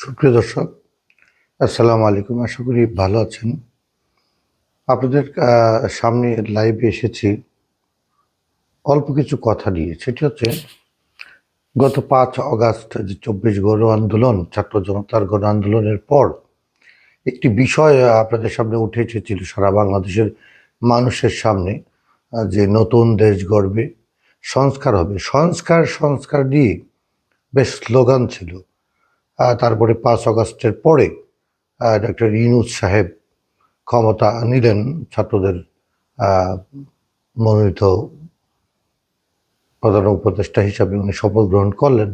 সুপ্রিয় দর্শক, আসসালামু আলাইকুম। আশা করি ভালো আছেন। আপনাদের সামনে লাইভে এসেছি। অল্প কিছু কথা নিয়ে। সেটি হচ্ছে, গত পাঁচ অগাস্ট যে চব্বিশ গণ আন্দোলন, ছাত্র জনতার গণ আন্দোলনের পর একটি বিষয় আপনাদের সামনে উঠে এসেছিল সারা বাংলাদেশের মানুষের সামনে যে নতুন দেশ গড়বে, সংস্কার হবে। সংস্কার সংস্কার দিয়ে বেশ স্লোগান ছিল। তারপরে পাঁচ আগস্টের পরে ডক্টর ইনুজ সাহেব ক্ষমতা নিলেন ছাত্রদের মনোনীত প্রধান উপদেষ্টা হিসাবে উনি শপথ গ্রহণ করলেন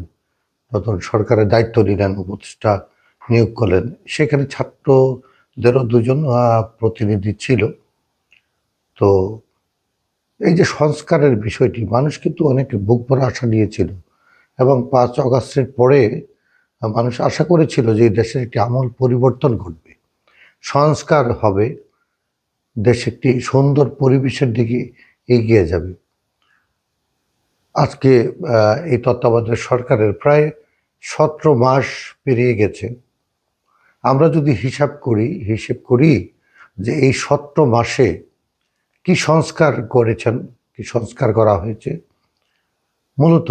নতুন সরকারের দায়িত্ব নিলেন, উপদেষ্টা নিয়োগ করলেন। সেখানে ছাত্রদেরও দুজন প্রতিনিধি ছিল। তো এই যে সংস্কারের বিষয়টি, মানুষ কিন্তু অনেক বুক ভরা আশা নিয়েছিল এবং পাঁচ অগাস্টের পরে মানুষ আশা করেছিল যে দেশের একটি আমূল পরিবর্তন ঘটবে। সংস্কার হবে, দেশ একটি সুন্দর পরিবেশের দিকে এগিয়ে যাবে। আজকে এই তত্ত্বাবধায়ক সরকারের প্রায় সতেরো মাস পেরিয়ে গেছে। আমরা যদি হিসাব করি, হিসেব করি যে এই সতেরো মাসে কি সংস্কার করেছেন, কি সংস্কার করা হয়েছে, মূলত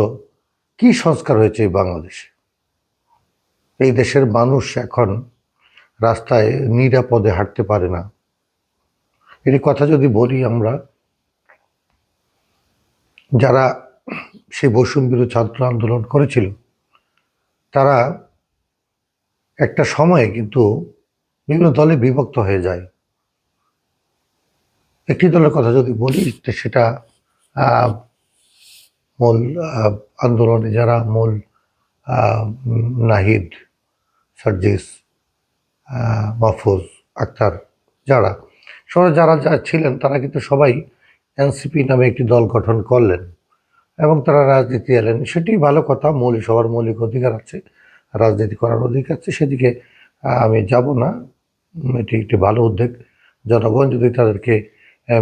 কি সংস্কার হয়েছে বাংলাদেশে? এই দেশের মানুষ এখন রাস্তায় নিরাপদে হাঁটতে পারে না। এর কথা যদি বলি আমরা, যারা সেই বৈষম্য বিরোধী ছাত্র আন্দোলন করেছিল, তারা একটা সময়ে কিন্তু বিভিন্ন দলে বিভক্ত হয়ে যায়। একটি দলের কথা যদি বলি সেটা মূল আন্দোলনে যারা মূল নাহিদ সার্জিস মাহফুজ, আক্তার যারা। সবাই যারা যা ছিলেন, তারা কিন্তু সবাই এনসিপি নামে একটি দল গঠন করলেন এবং তারা রাজনীতি এলেন। সেটি ভালো কথা, মৌলিক সবার মৌলিক অধিকার আছে, রাজনীতি করার অধিকার আছে। সেদিকে আমি যাব না। এটি একটি ভালো উদ্যোগ। জনগণ যদি তাদেরকে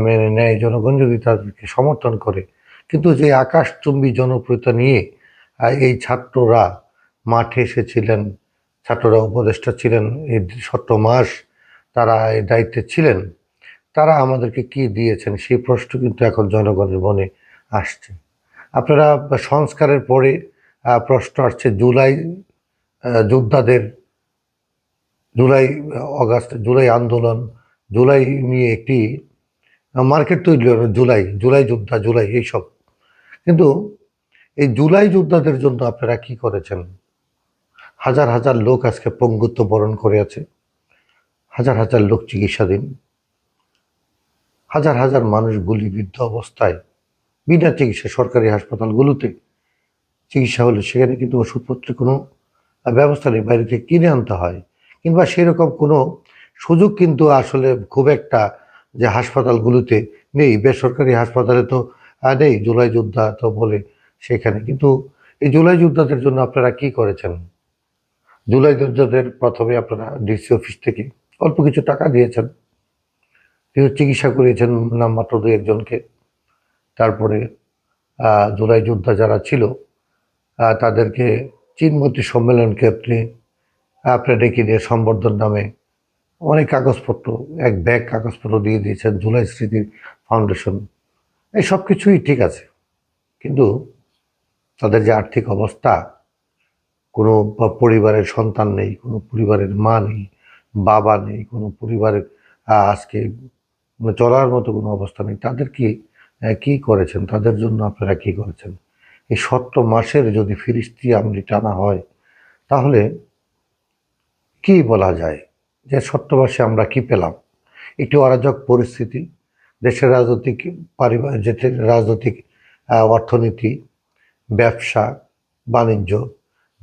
মেনে নেয়, জনগণ যদি তাদেরকে সমর্থন করে, কিন্তু যে আকাশচুম্বী জনপ্রিয়তা নিয়ে এই ছাত্ররা মাঠে এসেছিলেন ছাত্ররা উপদেষ্টা ছিলেন, এই সত্য মাস তারা এই দায়িত্বে ছিলেন। তারা আমাদেরকে কি দিয়েছেন সেই প্রশ্ন কিন্তু এখন জনগণের মনে আসছে। আপনারা সংস্কারের পরে প্রশ্ন আসছে জুলাই যোদ্ধাদের, জুলাই অগাস্ট, জুলাই আন্দোলন, জুলাই নিয়ে একটি মার্কেট তৈরি হলো, জুলাই জুলাই যোদ্ধা, জুলাই, এইসব। কিন্তু এই জুলাই যোদ্ধাদের জন্য আপনারা কি করেছেন? হাজার হাজার লোক আজকে পঙ্গুত্ব বরণ করে আছে। হাজার হাজার লোক চিকিৎসাধীন। হাজার হাজার মানুষ গুলিবিদ্ধ অবস্থায় বিনা চিকিৎসা সরকারি হাসপাতালগুলোতে চিকিৎসা হলে সেখানে কিন্তু ওষুধপত্রের কোনো ব্যবস্থা নেই, বাইরে থেকে কিনে আনতে হয়। কিংবা সেরকম কোনো সুযোগ কিন্তু আসলে খুব একটা যে হাসপাতালগুলোতে নেই। বেসরকারি হাসপাতালে তো নেই। জুলাই যোদ্ধা তো বলে সেখানে। কিন্তু এই জুলাই যোদ্ধাদের জন্য আপনারা কি করেছেন? জুলাই যোদ্ধাদের প্রথমে আপনারা ডিসি অফিস থেকে অল্প কিছু টাকা দিয়েছেন। কিন্তু চিকিৎসা করিয়েছেন নামমাত্র দু একজনকে তারপরে জুলাই যোদ্ধা যারা ছিল তাদেরকে চীনমন্ত্রী সম্মেলনকে আপনি আপনি ডেকে দিয়ে সম্বর্ধন নামে অনেক কাগজপত্র, এক ব্যাগ কাগজপত্র দিয়ে দিয়েছেন, জুলাই স্মৃতি ফাউন্ডেশন। এই সব কিছুই ঠিক আছে। কিন্তু তাদের যে আর্থিক অবস্থা কোনো পরিবারের সন্তান নেই, কোনো পরিবারের মা নেই, বাবা নেই, কোনো পরিবারের আজকে মানে চলার মতো কোনো অবস্থা নেই। তাদের কি কি করেছেন? তাদের জন্য আপনারা কি করেছেন? এই সত্য মাসের যদি ফিরিস্তি আমলি টানা হয়, তাহলে কি বলা যায়? যে সত্য মাসে আমরা কি পেলাম? একটি অরাজক পরিস্থিতি, দেশের রাজনৈতিক পারিবার দেশের রাজনৈতিক অর্থনীতি, ব্যবসা, বাণিজ্য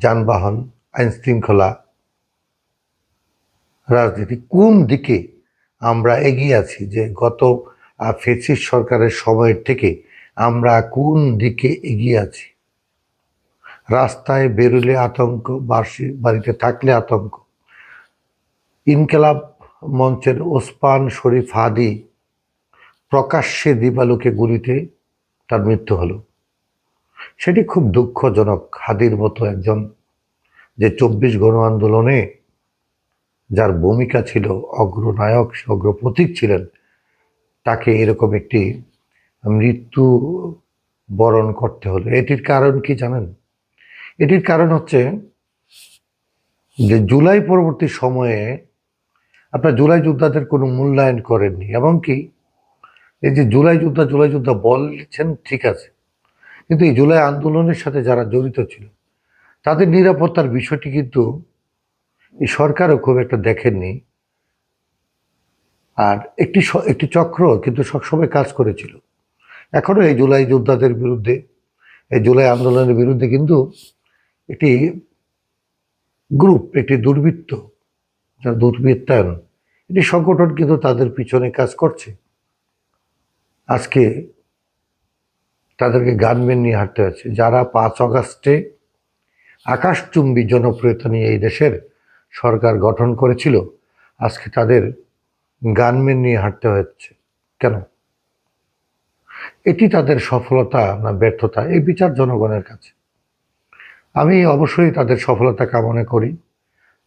যানবাহন আইন শৃঙ্খলা রাজনীতি, কোন দিকে আমরা এগিয়ে আছি যে গত ফেসিস সরকারের সময়ের থেকে আমরা কোন দিকে এগিয়ে আছি? রাস্তায় বেরুলে আতঙ্ক বার্ষি বাড়িতে থাকলে আতঙ্ক। ইনকেলাব মঞ্চের ওসমান শরীফ হাদি প্রকাশ্যে দিবালুকে গুলিতে তার মৃত্যু হলো। সেটি খুব দুঃখজনক হাদির মতো একজন যে চব্বিশ গণ আন্দোলনে যার ভূমিকা ছিল অগ্রনায়ক অগ্রপ্রতীক ছিলেন, তাকে এরকম একটি মৃত্যু বরণ করতে হলো। এটির কারণ কি জানেন? এটির কারণ হচ্ছে যে জুলাই পরবর্তী সময়ে আপনার জুলাই যোদ্ধাদের কোনো মূল্যায়ন করেননি, এবং কি এই যে জুলাই যোদ্ধা জুলাই যোদ্ধা বলছেন ঠিক আছে কিন্তু এই জুলাই আন্দোলনের সাথে যারা জড়িত ছিল, তাদের নিরাপত্তার বিষয়টি কিন্তু এই সরকারও খুব একটা দেখেননি। আর একটি একটি চক্র কিন্তু সবসময় কাজ করেছিল। এখনও এই জুলাই যোদ্ধাদের বিরুদ্ধে, এই জুলাই আন্দোলনের বিরুদ্ধে কিন্তু একটি গ্রুপ, একটি দুর্বৃত্ত, যারা দুর্বৃত্তায়ন এটি সংগঠন কিন্তু তাদের পিছনে কাজ করছে। আজকে তাদেরকে গানম্যান নিয়ে হাঁটতে হচ্ছে। যারা পাঁচ অগাস্টে আকাশচুম্বী জনপ্রিয়তা নিয়ে এই দেশের সরকার গঠন করেছিল, আজকে তাদের গানম্যান নিয়ে হাঁটতে হচ্ছে। কেন? এটি তাদের সফলতা না ব্যর্থতা, এই বিচার জনগণের কাছে। আমি অবশ্যই তাদের সফলতা কামনা করি।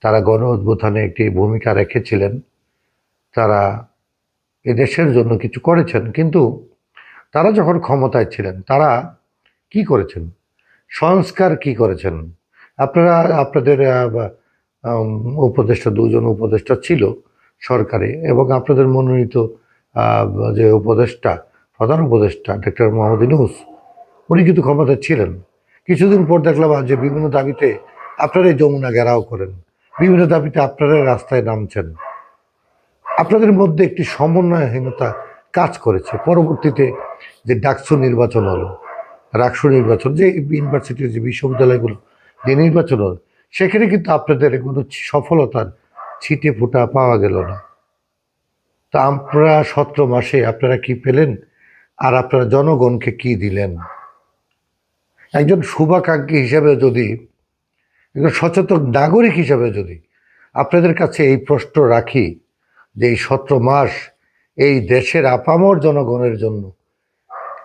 তারা গণ উদ্বোধনে একটি ভূমিকা রেখেছিলেন। তারা এদেশের জন্য কিছু করেছেন, কিন্তু তারা যখন ক্ষমতায় ছিলেন, তারা কি করেছেন? সংস্কার কি করেছেন? আপনারা, আপনাদের উপদেষ্টা, দুজন উপদেষ্টা ছিল সরকারে এবং আপনাদের মনোনীত যে উপদেষ্টা, প্রধান উপদেষ্টা ডক্টর মোহাম্মদ ইনুস উনি কিন্তু ক্ষমতায় ছিলেন। কিছুদিন পর দেখলাম যে বিভিন্ন দাবিতে আপনারাই যমুনা ঘেরাও করেন, বিভিন্ন দাবিতে আপনারাই রাস্তায় নামছেন। আপনাদের মধ্যে একটি সমন্বয়হীনতা কাজ করেছে। পরবর্তীতে যে ডাকসু নির্বাচন হলো, রাকসু নির্বাচন, যে ইউনিভার্সিটির যে বিশ্ববিদ্যালয়গুলো যে নির্বাচন হলো, সেখানে কিন্তু আপনাদের কোনো সফলতার ছিটে ফোঁটা পাওয়া গেল না। তা আমরা সতেরো মাসে আপনারা কি পেলেন? আর আপনারা জনগণকে কি দিলেন? একজন শুভাকাঙ্ক্ষী হিসাবে যদি, একজন সচেতন নাগরিক হিসাবে যদি আপনাদের কাছে এই প্রশ্ন রাখি যে এই সতেরো মাস এই দেশের আপামর জনগণের জন্য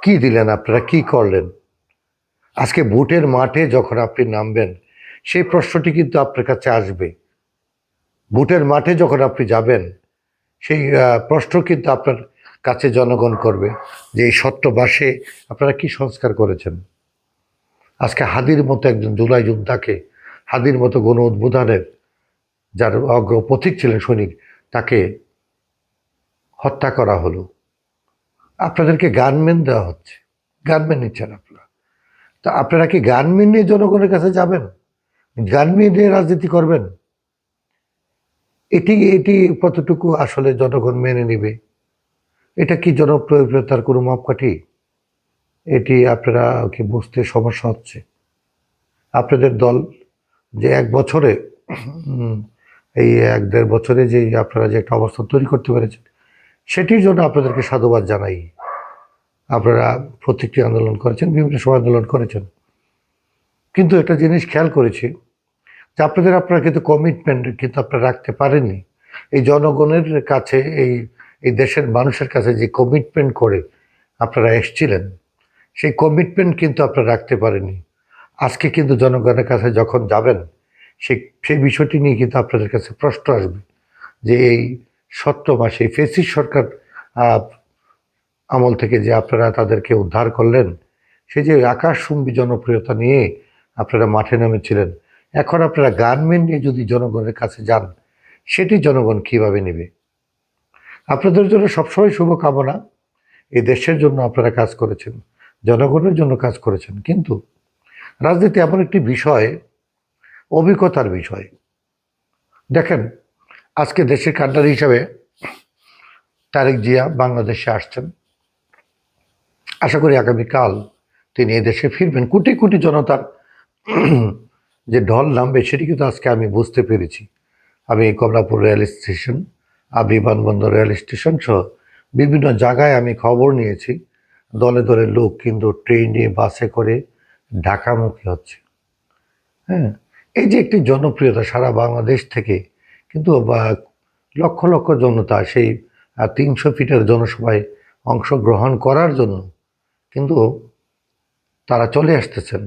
কি দিলেন আপনারা? কি করলেন? আজকে ভোটের মাঠে যখন আপনি নামবেন, সেই প্রশ্নটি কিন্তু আপনার কাছে আসবে। ভোটের মাঠে যখন আপনি যাবেন, সেই প্রশ্ন কিন্তু আপনার কাছে জনগণ করবে যে এই সত্য মাসে আপনারা কি সংস্কার করেছেন? আজকে হাদির মতো একজন জুলাই যোদ্ধাকে, হাদির মতো গণ উদ্বোধনের যার অগ্রপথিক ছিলেন সৈনিক, তাকে হত্যা করা হলো। আপনাদেরকে গানম্যান দেওয়া হচ্ছে। গানম্যান নিচ্ছেন আপনারা। তা আপনারা কি গানম্যান নিয়ে জনগণের কাছে যাবেন? গানম্যান নিয়ে রাজনীতি করবেন? এটি এটি কতটুকু আসলে জনগণ মেনে নেবে? এটা কি জনপ্রিয়তার কোনো মাপকাঠি? এটি আপনারা কি বুঝতে সমস্যা হচ্ছে? আপনাদের দল যে এক বছরে এই এক দেড় বছরে যে আপনারা যে একটা অবস্থা তৈরি করতে পেরেছেন সেটির জন্য আপনাদেরকে সাধুবাদ জানাই। আপনারা প্রত্যেকটি আন্দোলন করেছেন, বিভিন্ন সময় আন্দোলন করেছেন। কিন্তু একটা জিনিস খেয়াল করেছি যে আপনাদের আপনারা কিন্তু কমিটমেন্ট কিন্তু আপনারা রাখতে পারেননি। এই জনগণের কাছে, এই এই দেশের মানুষের কাছে যে কমিটমেন্ট করে আপনারা এসছিলেন, সেই কমিটমেন্ট কিন্তু আপনারা রাখতে পারেননি। আজকে কিন্তু জনগণের কাছে যখন যাবেন, সেই সেই বিষয়টি নিয়ে কিন্তু আপনাদের কাছে প্রশ্ন আসবে যে এই সত্য মাসে ফেসিস সরকার আমল থেকে যে আপনারা তাদেরকে উদ্ধার করলেন, সেই যে আকাশচুম্বী জনপ্রিয়তা নিয়ে আপনারা মাঠে নেমেছিলেন, এখন আপনারা গানম্যান নিয়ে যদি জনগণের কাছে যান, সেটি জনগণ কীভাবে নেবে? আপনাদের জন্য সবসময় শুভকামনা, এই দেশের জন্য আপনারা কাজ করেছেন, জনগণের জন্য কাজ করেছেন, কিন্তু রাজনীতি এমন একটি বিষয়, অভিজ্ঞতার বিষয়। দেখেন আজকে দেশের কান্ডার হিসাবে তারেক জিয়া বাংলাদেশে আসছেন। আশা করি আগামীকাল তিনি এদেশে ফিরবেন। কোটি কোটি জনতার যে ঢল নামবে, সেটি কিন্তু আজকে আমি বুঝতে পেরেছি। আমি কমলাপুর রেল স্টেশন আর বিমানবন্দর রেল স্টেশন সহ বিভিন্ন জায়গায় আমি খবর নিয়েছি। দলে দলে লোক কিন্তু ট্রেনে, বাসে করে ঢাকামুখী হচ্ছে। হ্যাঁ এই যে একটি জনপ্রিয়তা সারা বাংলাদেশ থেকে কিন্তু লক্ষ লক্ষ জনতা সেই তিনশো ফিটের জনসভায় অংশগ্রহণ করার জন্য কিন্তু তারা চলে আসতেছেন।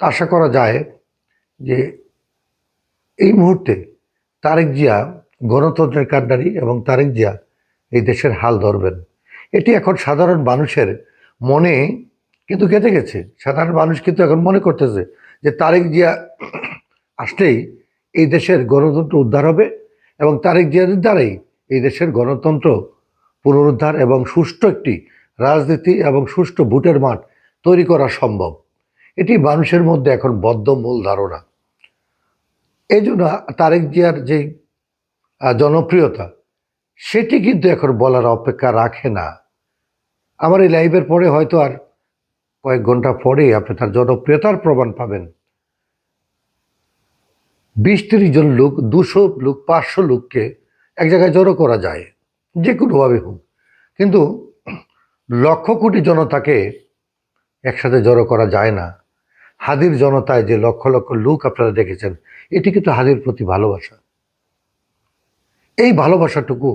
তা আশা করা যায় যে এই মুহূর্তে তারেক জিয়া গণতন্ত্রের কাণ্ডারি এবং তারেক জিয়া এই দেশের হাল ধরবেন। এটি এখন সাধারণ মানুষের মনে কিন্তু গেঁথে গেছে। সাধারণ মানুষ কিন্তু এখন মনে করতেছে যে তারেক জিয়া আসলেই এই দেশের গণতন্ত্র উদ্ধার হবে এবং তারেক জিয়াদের দ্বারাই এই দেশের গণতন্ত্র পুনরুদ্ধার এবং সুষ্ঠু একটি রাজনীতি এবং সুষ্ঠু ভোটের মাঠ তৈরি করা সম্ভব। এটি মানুষের মধ্যে এখন বদ্ধ মূল ধারণা। এই জন্য তারেক জিয়ার যে জনপ্রিয়তা, সেটি কিন্তু এখন বলার অপেক্ষা রাখে না। আমার এই লাইভের পরে হয়তো আর কয়েক ঘণ্টা পরে আপনি তার জনপ্রিয়তার প্রমাণ পাবেন। বিশ তিরিশ জন লোক, দুশো লোক, পাঁচশো লোককে এক জায়গায় জড়ো করা যায়, যে কোনোভাবে হোক। কিন্তু লক্ষ কোটি জনতাকে একসাথে জড়ো করা যায় না। হাদির জনতায় যে লক্ষ লক্ষ লোক আপনারা দেখেছেন, এটি কিন্তু হাদির প্রতি ভালোবাসা। এই ভালোবাসাটুকু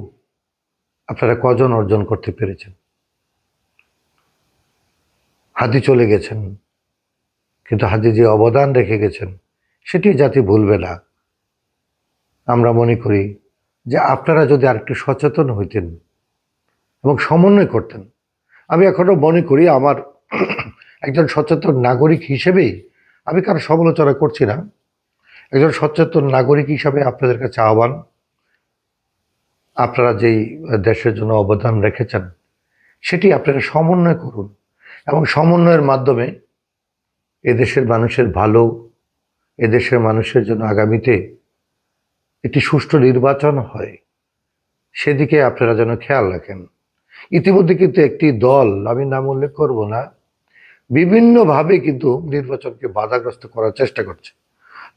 আপনারা কজন অর্জন করতে পেরেছেন? হাদি চলে গেছেন, কিন্তু হাদি যে অবদান রেখে গেছেন সেটি জাতি ভুলবে না। আমরা মনে করি যে আপনারা যদি আরেকটু সচেতন হইতেন এবং সমন্বয় করতেন, আমি এখনও মনে করি আমার একজন সচেতন নাগরিক হিসেবেই আমি কারও সমালোচনা করছি না। একজন সচেতন নাগরিক হিসাবে আপনাদের কাছে আহ্বান, আপনারা যেই দেশের জন্য অবদান রেখেছেন, সেটি আপনারা সমন্বয় করুন এবং সমন্বয়ের মাধ্যমে এদেশের মানুষের ভালো এদেশের মানুষের জন্য আগামীতে একটি সুষ্ঠু নির্বাচন হয়। সেদিকে আপনারা যেন খেয়াল রাখেন। ইতিমধ্যে কিন্তু একটি দল, আমি নাম উল্লেখ করব না, বিভিন্নভাবে কিন্তু নির্বাচনকে বাধাগ্রস্ত করার চেষ্টা করছে।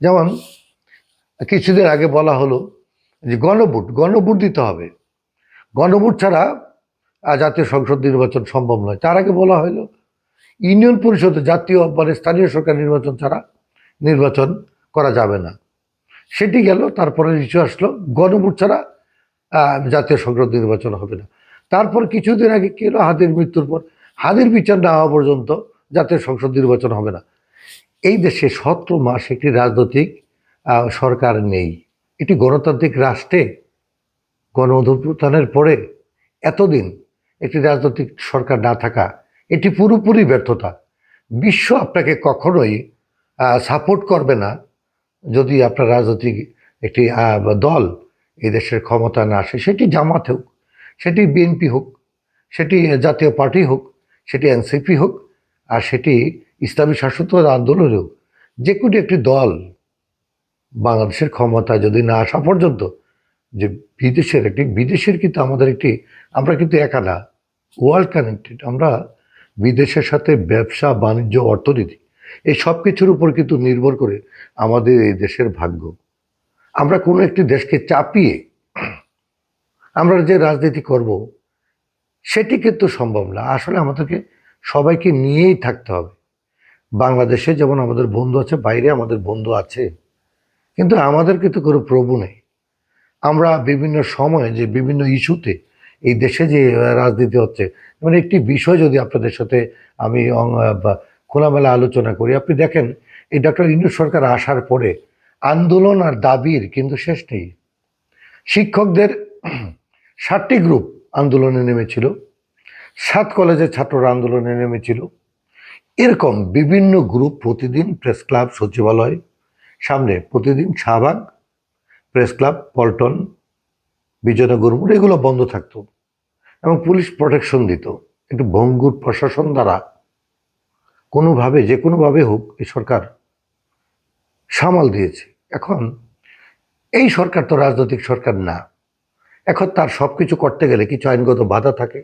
যেমন, কিছুদিন আগে বলা হলো যে গণভোট গণভোট দিতে হবে। গণভোট ছাড়া জাতীয় সংসদ নির্বাচন সম্ভব নয়। তার আগে বলা হলো, ইউনিয়ন পরিষদে জাতীয় মানে স্থানীয় সরকার নির্বাচন ছাড়া নির্বাচন করা যাবে না। সেটি গেল, তারপরে ইস্যু আসলো, গণভোট ছাড়া জাতীয় সংসদ নির্বাচন হবে না। তারপর কিছুদিন আগে কি হলো? হাদির মৃত্যুর পর, হাদির বিচার না হওয়া পর্যন্ত জাতীয় সংসদ নির্বাচন হবে না। এই দেশে সতেরো মাস একটি রাজনৈতিক সরকার নেই। এটি গণতান্ত্রিক রাষ্ট্রে গণ অভ্যুত্থানের পরে এতদিন একটি রাজনৈতিক সরকার না থাকা, এটি পুরোপুরি ব্যর্থতা। বিশ্ব আপনাকে কখনোই সাপোর্ট করবে না যদি আপনার রাজনৈতিক একটি দল এই দেশের ক্ষমতা না আসে, সেটি জামাত হোক, সেটি বিএনপি হোক, সেটি জাতীয় পার্টি হোক, সেটি এনসিপি হোক, আর সেটি ইসলামী শাসিত আন্দোলন হোক, যে কোনো একটি দল বাংলাদেশের ক্ষমতা যদি না আসা পর্যন্ত, যে বিদেশের একটি, বিদেশের কিন্তু আমাদের একটি, আমরা কিন্তু একা না ওয়ার্ল্ড কানেক্টেড আমরা বিদেশের সাথে ব্যবসা, বাণিজ্য, অর্থনীতি এই সব কিছুর উপর কিন্তু নির্ভর করে আমাদের এই দেশের ভাগ্য। আমরা কোনো একটি দেশকে চাপিয়ে আমরা যে রাজনীতি করব, সেটি কিন্তু সম্ভব না। আসলে আমাদেরকে সবাইকে নিয়েই থাকতে হবে। বাংলাদেশে যেমন আমাদের বন্ধু আছে, বাইরে আমাদের বন্ধু আছে, কিন্তু আমাদের কিন্তু কোনো প্রভু নেই। আমরা বিভিন্ন সময়ে যে বিভিন্ন ইস্যুতে এই দেশে যে রাজনীতি হচ্ছে মানে একটি বিষয় যদি আপনাদের সাথে আমি খোলামেলা আলোচনা করি। আপনি দেখেন, এই ডক্টর ইন্দু সরকার আসার পরে আন্দোলন আর দাবির কিন্তু শেষ নেই। শিক্ষকদের ষাটটি গ্রুপ আন্দোলনে নেমেছিল। সাত কলেজের ছাত্ররা আন্দোলনে নেমেছিল। এরকম বিভিন্ন গ্রুপ প্রতিদিন প্রেস ক্লাব, সচিবালয়, সামনে প্রতিদিন শাহবাগ, প্রেস ক্লাব, পল্টন, বিজয়নগর মোড়, এগুলো বন্ধ থাকতো এবং পুলিশ প্রোটেকশন দিত। একটু ভঙ্গুর প্রশাসন দ্বারা কোনোভাবে, যে কোনোভাবে হোক এই সরকার সামাল দিয়েছে। এখন এই সরকার তো রাজনৈতিক সরকার না। এখন তার সব কিছু করতে গেলে কিছু আইনগত বাধা থাকে,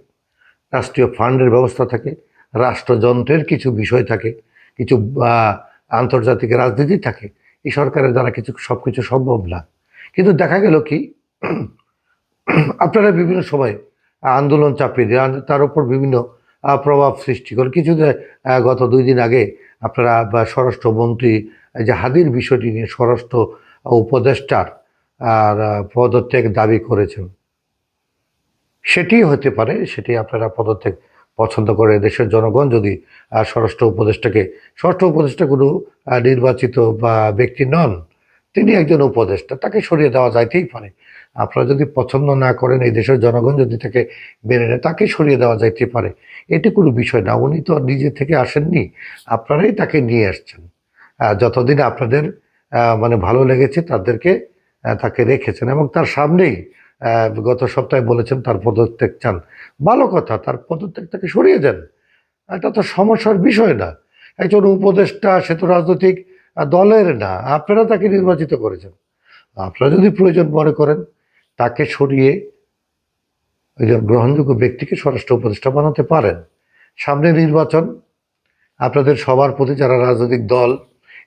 রাষ্ট্রীয় ফান্ডের ব্যবস্থা থাকে, রাষ্ট্রযন্ত্রের কিছু বিষয় থাকে, কিছু আন্তর্জাতিক রাজনীতি থাকে। এই সরকারের দ্বারা কিছু সব কিছু সম্ভব না। কিন্তু দেখা গেল কি, আপনারা বিভিন্ন সময় আন্দোলন চাপিয়ে দিয়ে তার উপর বিভিন্ন প্রভাব সৃষ্টি করে। কিছু গত দুই দিন আগে আপনারা স্বরাষ্ট্রমন্ত্রী যে হাদির বিষয়টি নিয়ে স্বরাষ্ট্র উপদেষ্টার, আর পদত্যাগ দাবি করেছেন। সেটি হতে পারে, সেটি আপনারা পদত্যাগ পছন্দ করে দেশের জনগণ যদি স্বরাষ্ট্র উপদেষ্টাকে, স্বরাষ্ট্র উপদেষ্টা কোনো নির্বাচিত বা ব্যক্তি নন তিনি একজন উপদেষ্টা, তাকে সরিয়ে দেওয়া যাইতেই পারে। আপনারা যদি পছন্দ না করেন, এই দেশের জনগণ যদি তাকে মেনে নেয়, তাকে সরিয়ে দেওয়া যাইতে পারে। এটি কোনো বিষয় না, উনি তো নিজে থেকে আসেননি, আপনারাই তাকে নিয়ে আসছেন। যতদিন আপনাদের মানে ভালো লেগেছে, তাদেরকে তাকে রেখেছেন এবং তার সামনেই গত সপ্তাহে বলেছেন তার পদত্যাগ চান। ভালো কথা, তার পদত্যাগ তাকে সরিয়ে দেন। এটা তো সমস্যার বিষয় না। একজন উপদেষ্টা, সে তো রাজনৈতিক দলের না, আপনারা তাকে নির্বাচিত করেছেন। আপনারা যদি প্রয়োজন মনে করেন, তাকে সরিয়ে একজন গ্রহণযোগ্য ব্যক্তিকে স্বরাষ্ট্র উপদেষ্টা বানাতে পারেন। সামনে নির্বাচন, আপনাদের সবার প্রতি যারা রাজনৈতিক দল,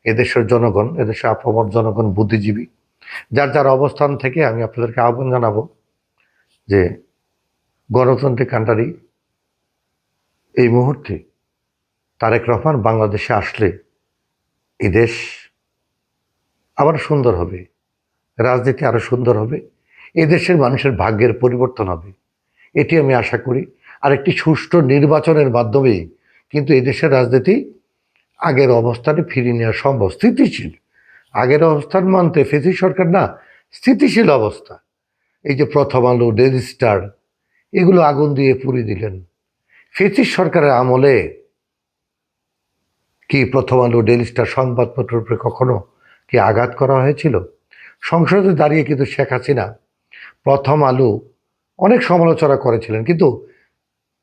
এদেশের জনগণ এদেশের আপামর জনগণ বুদ্ধিজীবী, যার যার অবস্থান থেকে আমি আপনাদেরকে আহ্বান জানাব যে গণতান্ত্রিক কান্ট্রি এই মুহূর্তে তারেক রহমান বাংলাদেশে আসলে এই দেশ আবার সুন্দর হবে, রাজনীতি আরও সুন্দর হবে এদেশের মানুষের ভাগ্যের পরিবর্তন হবে। এটি আমি আশা করি। আর একটি সুষ্ঠু নির্বাচনের মাধ্যমে কিন্তু এদেশের রাজনীতি আগের অবস্থানে ফিরিয়ে নেওয়া সম্ভব। স্থিতিশীল। আগের অবস্থান মানতে ফেসি সরকার না, স্থিতিশীল অবস্থা। এই যে প্রথম আলো, ডেলি স্টার, এগুলো আগুন দিয়ে পুড়িয়ে দিলেন। ফেসিস সরকারের আমলে কি প্রথম আলো ডেলি স্টার সংবাদপত্রের উপরে কখনো কি আঘাত করা হয়েছিল? সংসদে দাঁড়িয়ে কিন্তু শেখ হাসিনা প্রথম আলো অনেক সমালোচনা করেছিলেন, কিন্তু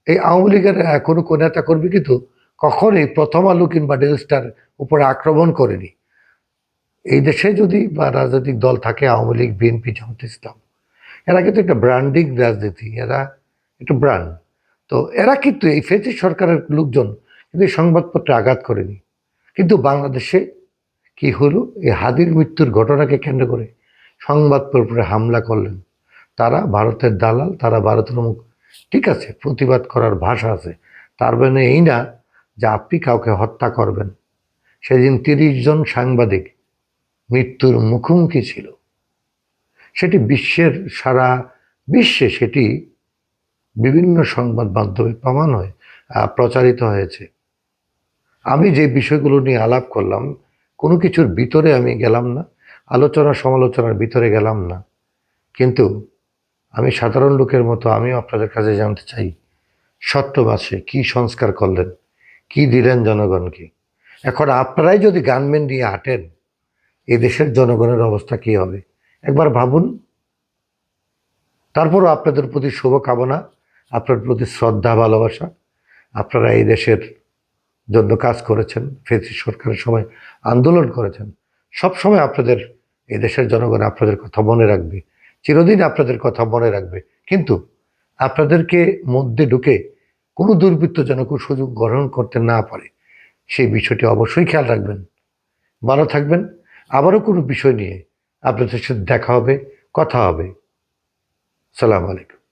এই আওয়ামী লীগের কোনো কোনো নেতা কর্মী কিন্তু কখনোই প্রথম আলো কিংবা ডেলি স্টার উপরে আক্রমণ করেনি। এই দেশে যদি বা রাজনৈতিক দল থাকে, আওয়ামী লীগ, বিএনপি, জামাত ইসলাম, এরা কিন্তু একটা ব্র্যান্ডিং রাজনীতি, এরা একটা ব্র্যান্ড। তো এরা কিন্তু এই ফেসি সরকারের লোকজন কিন্তু সংবাদপত্রে আঘাত করেনি। কিন্তু বাংলাদেশে কি হলো? এই হাদির মৃত্যুর ঘটনাকে কেন্দ্র করে সংবাদপত্রে হামলা করলেন। তারা ভারতের দালাল, তারা ভারতের মুখ। ঠিক আছে, প্রতিবাদ করার ভাষা আছে। তার মানে এই না যে আপনি কাউকে হত্যা করবেন। সেদিন তিরিশ জন সাংবাদিক মৃত্যুর মুখোমুখি ছিল। সেটি বিশ্বের সারা বিশ্বে সেটি বিভিন্ন সংবাদ মাধ্যমে প্রমাণ হয়ে প্রচারিত হয়েছে। আমি যে বিষয়গুলো নিয়ে আলাপ করলাম, কোনো কিছুর ভিতরে আমি গেলাম না, আলোচনা সমালোচনার ভিতরে গেলাম না। কিন্তু আমি সাধারণ লোকের মতো আমিও আপনাদের কাছে জানতে চাই, সত্য মাসে কি সংস্কার করলেন, কি দিলেন জনগণকে? এখন আপনারাই যদি গানম্যান নিয়ে হাঁটেন এই দেশের জনগণের অবস্থা কি হবে? একবার ভাবুন। তারপরও আপনাদের প্রতি শুভকামনা, আপনার প্রতি শ্রদ্ধা, ভালোবাসা, আপনারা এই দেশের জন্য কাজ করেছেন, ফেসি সরকারের সময় আন্দোলন করেছেন। সব সময় আপনাদের, এই দেশের জনগণ আপনাদের কথা মনে রাখবে, চিরদিন আপনাদের কথা মনে রাখবে। কিন্তু আপনাদেরকে মধ্যে ঢুকে কোনো দুর্বৃত্ত যেন কোনো সুযোগ গ্রহণ করতে না পারে, সেই বিষয়টি অবশ্যই খেয়াল রাখবেন। ভালো থাকবেন। আবারও কোনো বিষয় নিয়ে আপনাদের সাথে দেখা হবে, কথা হবে। সালাম আলাইকুম।